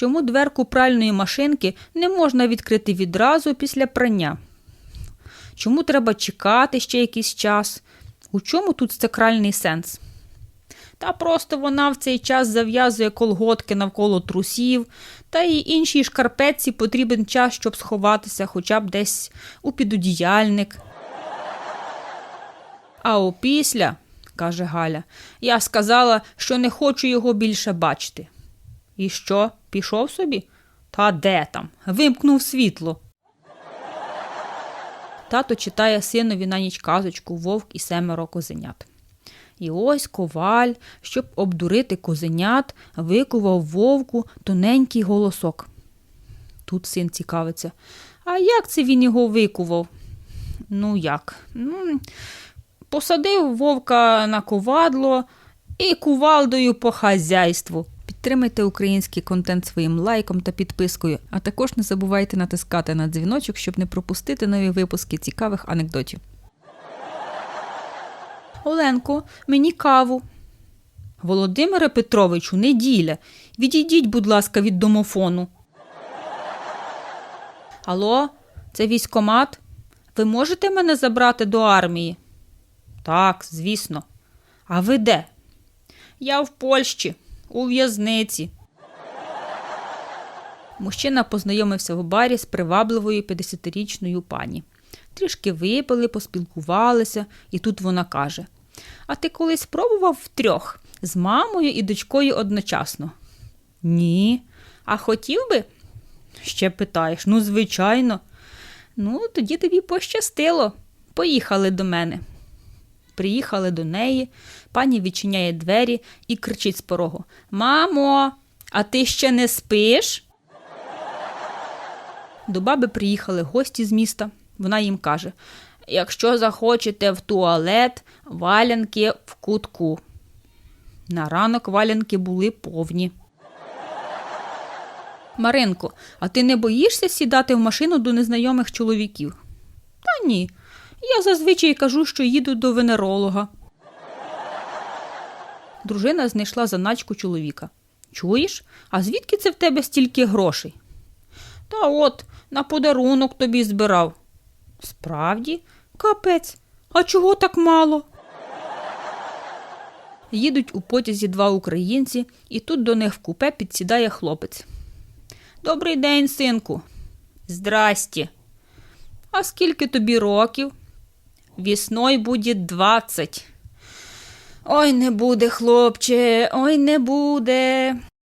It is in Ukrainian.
чому дверку пральної машинки не можна відкрити відразу після прання? Чому треба чекати ще якийсь час? У чому тут сакральний сенс? Та просто вона в цей час зав'язує колготки навколо трусів, та й іншій шкарпетці потрібен час, щоб сховатися хоча б десь у підодіяльник. А опісля, каже Галя, я сказала, що не хочу його більше бачити. І що, пішов собі? Та де там? Вимкнув світло. Тато читає синові на ніч казочку Вовк і семеро козенят. І ось коваль, щоб обдурити козенят, викував вовку тоненький голосок. Тут син цікавиться. А як це він його викував? Ну як? Ну, посадив вовка на ковадло і кувалдою по хазяйству. Підтримайте український контент своїм лайком та підпискою, а також не забувайте натискати на дзвіночок, щоб не пропустити нові випуски цікавих анекдотів. Оленко, мені каву. Володимире Петровичу, неділя. Відійдіть, будь ласка, від домофону. Алло, це військомат? Ви можете мене забрати до армії? Так, звісно. А ви де? Я в Польщі, у в'язниці. Мужчина познайомився в барі з привабливою 50-річною пані. Трішки випили, поспілкувалися, і тут вона каже: А ти колись пробував втрьох з мамою і дочкою одночасно? Ні. А хотів би? Ще питаєш, ну, звичайно. Ну, тоді тобі пощастило. Поїхали до мене. Приїхали до неї, пані відчиняє двері і кричить з порогу: Мамо, а ти ще не спиш? До баби приїхали гості з міста. Вона їм каже: якщо захочете в туалет, валянки в кутку. На ранок валянки були повні. Маринко, а ти не боїшся сідати в машину до незнайомих чоловіків? Та ні. Я зазвичай кажу, що їду до венеролога. Дружина знайшла заначку чоловіка. Чуєш? А звідки це в тебе стільки грошей? Та от, на подарунок тобі збирав. Справді, капець, а чого так мало? Їдуть у потязі два українці, і тут до них в купе підсідає хлопець. Добрий день, синку. Здрасті. А скільки тобі років? Вісною буде двадцять. Ой, не буде, хлопче, ой, не буде.